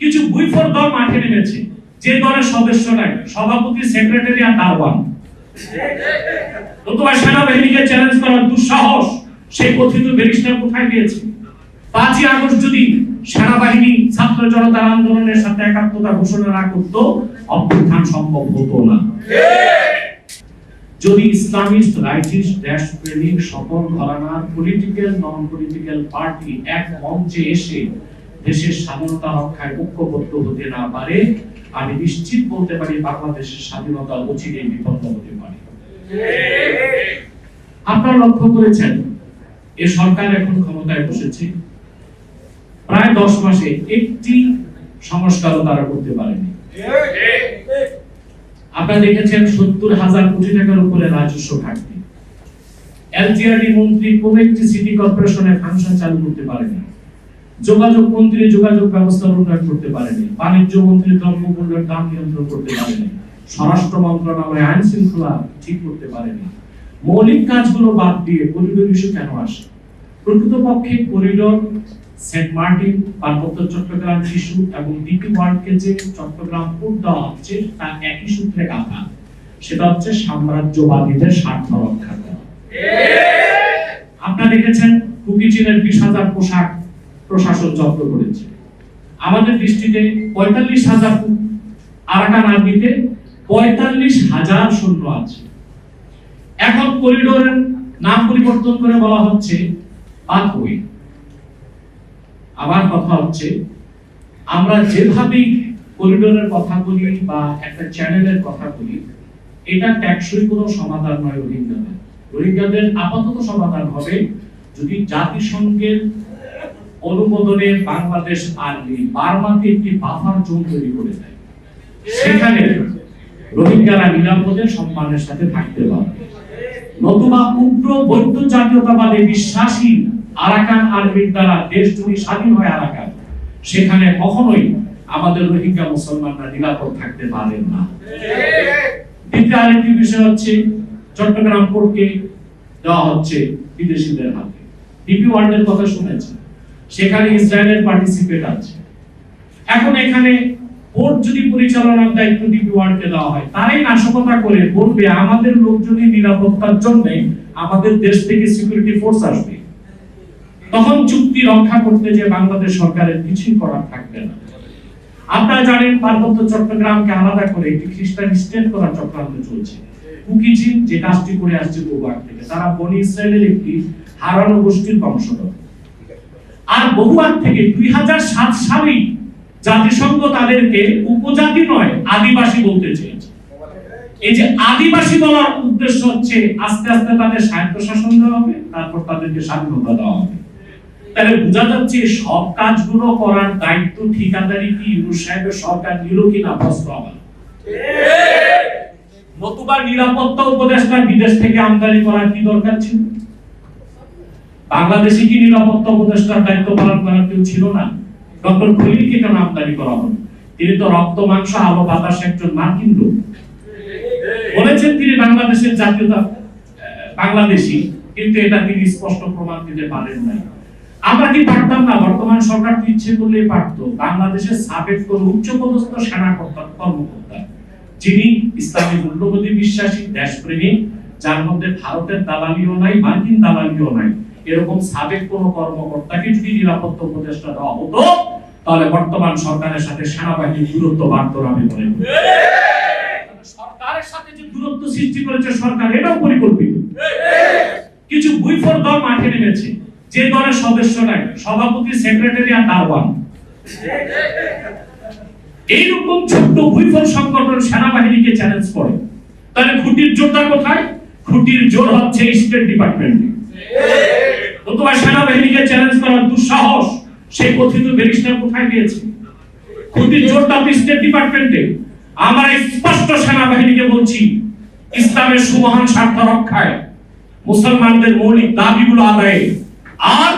কিছু বুইফোর দল মাঠে নেমেছে। যে দলের সদস্য নাই, সভাপতি, সেক্রেটারি আর দারওয়ান নতুবা সেনাবাহিনীকে চ্যালেঞ্জ করার দুঃসাহস সেই কথিত ব্যারিস্টার কোথায় গিয়েছে পাঁচই আগস্ট যদি সেনাবাহিনী ছাত্র জনতার আন্দোলনের সাথে একাত্মতা ঘোষণা না করতো, অভ্যুত্থান সম্ভব হতো না। যদি ইসলামিস্ট, রাইটিস্ট, দেশপ্রেমিক, সকল ঘরানার পলিটিক্যাল নন পলিটিক্যাল পার্টি এক মঞ্চে এসে দেশের স্বাধীনতা রক্ষায় ঐক্যবদ্ধ হতে না পারে, আমি নিশ্চিত বলতে পারি বাংলাদেশের স্বাধীনতা অচিরে বিপন্ন হতে পারে। আপনারা লক্ষ্য করেছেন, এ সরকার এখন ক্ষমতায় বসেছে। প্রায় দশ মাসে একটি সংস্কারও তারা করতে পারেনি। আপনারা দেখেছেন সত্তর হাজার কোটি টাকার উপরে রাজস্ব ঘাটতি। এলজিআরডি মন্ত্রী কোন একটি সিটি কর্পোরেশনে ফাংশন চালু করতে পারেনি। যোগাযোগ মন্ত্রী যোগাযোগ ব্যবস্থা উন্নয়ন করতে পারেনি। বাণিজ্য মন্ত্রী দ্রব্যমূল্যের দাম নিয়ন্ত্রণ করতে পারেনি। স্বরাষ্ট্র মন্ত্রণালয় আইন শৃঙ্খলা ঠিক করতে পারেনি। মৌলিক কাজগুলো বাদ দিয়ে করিডোর ইস্যু কেন আসে? প্রকৃতপক্ষে করিডোর, সেন্ট মার্টিন, পার্বত্য চট্টগ্রাম শিশু এবং ডিপি ওয়ার্ল্ডকে যে চট্টগ্রাম পোর্ট দেওয়া হচ্ছে, তা একই সূত্রে গাঁথা সেটা হচ্ছে সাম্রাজ্যবাদীদের স্বার্থ রক্ষা করা। আপনারা দেখেছেন কুকি চীনের বিশ হাজার পোশাক প্রশাসন জব্দ করেছে। আমাদের দৃষ্টিতে পঁয়তাল্লিশ হাজার আরাকান আর্মিতে পঁয়তাল্লিশ হাজার সৈন্য আছে। এখন করিডোরের নাম পরিবর্তন করে বলা হচ্ছে পাথওয়ে। আবার কথা হচ্ছে, আমরা যেভাবেই করিডোরের কথা বলি বা একটা চ্যানেলের কথা বলি, এটা ট্যাক্সই কোনো সমাধান নয় রোহিঙ্গাদের। রোহিঙ্গাদের আপাতত সমাধান হবে যদি জাতিসংঘের অনুমোদনে বাংলাদেশ আর্মি বার্মাতে একটি বাফার জোন তৈরি করে দেয় সেখানে রোহিঙ্গারা নিরাপদে সম্মানের সাথে থাকতে পারবে নতুবা উগ্র বৌদ্ধ জাতীয়তাবাদে বিশ্বাসী আরাকান আর্মির দ্বারা দেশ যদি স্বাধীন হয় আরাকান। সেখানে কখনোই আমাদের রোহিঙ্গা মুসলমানরা নিরাপদ থাকতে পারেন না। দ্বিতীয় আরেকটি বিষয় হচ্ছে, চট্টগ্রাম পোর্টকে দেওয়া হচ্ছে বিদেশিদের হাতে। ডিপি ওয়ার্ল্ডের কথা শুনেছেন। সেখানে ইসরায়েলের পার্টিসিপেট আছে। এখন এখানে পোর্ট যদি পরিচালনার দায়িত্ব ডিপি ওয়ার্ল্ডকে দেওয়া হয়, তারাই নাশকতা করে বলবে, আমাদের লোকজনই নিরাপত্তার জন্য আমাদের দেশ থেকে সিকিউরিটি ফোর্স আসবে। তখন চুক্তি রক্ষা করতে যে বাংলাদেশ সরকারের কিছুই করার থাকবে না। আপনারা জানেন, পার্বত্য চট্টগ্রামকে আলাদা করে একটি খ্রিস্টান স্টেট করার চক্রান্ত চলছে। কুকিজি যে কাজটি করে আসছে গোবার থেকে, তারা বনি ইসরায়েলের একটি হারানো গোষ্ঠীর বংশধর। আর বহুবার থেকে দুই হাজার সাত সালেই জাতিসংঘ তাদেরকে উপজাতি নয়, আদিবাসী বলতে চেয়েছে। এই যে আদিবাসী বলার উদ্দেশ্য হচ্ছে আস্তে আস্তে তাদের স্বায়ত্তশাসন দেওয়া হবে, তারপর তাদেরকে স্বাধীনতা দেওয়া হবে। তাহলে বোঝা যাচ্ছে সব কাজগুলো করার দায়িত্ব ঠিকাদারি কি, ইউনুস সাহেবের সরকার নিল কিনা, প্রশ্ন আমার। নতুবা নিরাপত্তা উপদেষ্টা বিদেশ থেকে আমদানি করার কি দরকার ছিল? বাংলাদেশে কি নিরাপত্তা উপদেষ্টার দায়িত্ব পালন করার কেউ ছিল না? ডক্টর খলিলকে কেন আমদানি করা হলো? তিনি তো রক্ত, মাংস, আলো, বাতাস একজন মার্কিন লোক। বলেছেন তিনি বাংলাদেশের জাতীয়তা বাংলাদেশি, কিন্তু এটা তিনি স্পষ্ট প্রমাণ দিতে পারেন নাই। আমরা কি পারতাম না? বর্তমান সরকার তো ইচ্ছে করলে পারতো। বাংলাদেশের সাবেক কোন উচ্চপদস্থ সেনা কর্তা- কর্মকর্তা, যিনি ইসলামী মূল্যবোধী বিশ্বাসী, দেশপ্রেমী, যার মধ্যে ভারতের দালালিও নাই, মার্কিন দালালিও নাই এরকম সাবেক কোন কর্মকর্তাকে যদি নিরাপত্তা উপদেষ্টা দেওয়া হতো, তাহলে বর্তমান সরকারের সাথে সেনাবাহিনীর দূরত্ব বাড়ত আমি মনে করি। সরকারের সাথে যে দূরত্ব সৃষ্টি করেছে সরকার, এটাও পরিকল্পিত। কিছু বুইফোর দল মাঠে নেমেছে। যে দলের সদস্য নাই, সভাপতি, সেক্রেটারি আর দারওয়ান এইরকম ছোট্ট ভুইফল সংগঠন সেনাবাহিনীকে চ্যালেঞ্জ করে। তাহলে খুঁটির জোরটা কোথায়? খুঁটির জোর হচ্ছে স্টেট ডিপার্টমেন্টে নতুবা সেনাবাহিনীকে চ্যালেঞ্জ করার দুঃসাহস সেই কথিত ব্যারিস্টার কোথায় তো স্টেট ডিপার্টমেন্টে আমার স্পষ্ট সেনাবাহিনীকে বলছি, ইসলামের সুমহান স্বার্থ রক্ষায় মুসলমানদের মৌলিক দাবিগুলো আদায়ে আর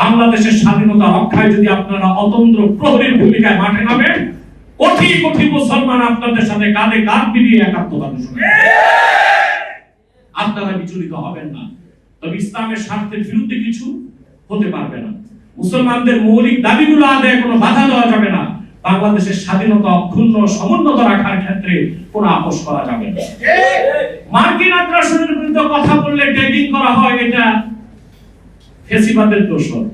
বাংলাদেশের স্বাধীনতা রক্ষায় যদি আপনারা অতন্ত্র প্রহরীর ভূমিকায় মাঠে নামেন, কোটি কোটি মুসলমান আপনাদের সাথে কাঁধে কাঁধ মিলিয়ে একাত্মতা আপনারা বিচলিত হবেন না। তবে ইসলামের স্বার্থের বিরুদ্ধে কিছু হতে পারবে না। মুসলমানদের মৌলিক দাবিগুলো আদায়ে কোনো বাধা দেওয়া যাবে না। বাংলাদেশের স্বাধীনতা অক্ষুণ্ণ সমুন্নত রাখার ক্ষেত্রে কোনো আপোষ করা যাবে না। মার্কিন আগ্রাসনের বিরুদ্ধে কথা বললে ট্যাগিং করা হয়, এটা ফেসিবাদের দোষর।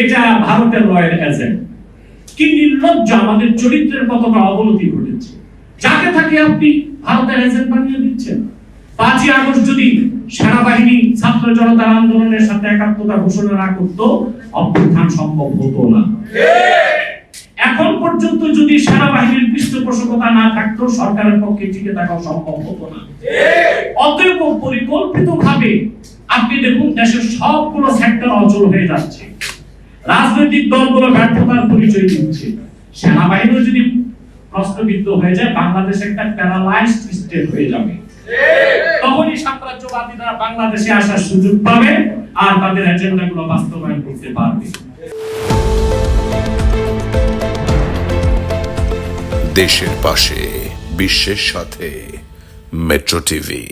এটা ভারতের রয়্যাল এজেন্ট। কি নির্লজ্জ আমাদের চরিত্রের কতটা অবনতি ঘটেছে। যাকে থাকে আপনি ভারতের এজেন্ট বানিয়ে দিচ্ছেন। পাঁচই আগস্ট যদি সেনাবাহিনী, ছাত্র জনতার আন্দোলনের সাথে একাত্মতা ঘোষণা না করত, অভ্যুত্থান সম্ভব হতো না। এখন পর্যন্ত যদি সেনাবাহিনীর পৃষ্ঠপোষকতা না থাকতো, সরকারের পক্ষে টিকে থাকা সম্ভব হতো না। অতএব পরিকল্পিত ভাবে আপনি দেখুন, দেশের সবগুলো সেক্টর অচল হয়ে যাচ্ছে। রাজনৈতিক দলগুলো ব্যর্থতার পরিচয় দিচ্ছে। সেনাবাহিনীও যদি প্রশ্নবিদ্ধ হয়ে যায়, বাংলাদেশ একটা প্যারালাইজড স্টেট হয়ে যাবে। তখনই সাম্রাজ্যবাদীরা বাংলাদেশে আসার সুযোগ পাবে আর তাদের এজেন্ডাগুলো বাস্তবায়ন করতে পারবে। দেশের পাশে, বিশ্বের সাথে, মেট্রো টিভি।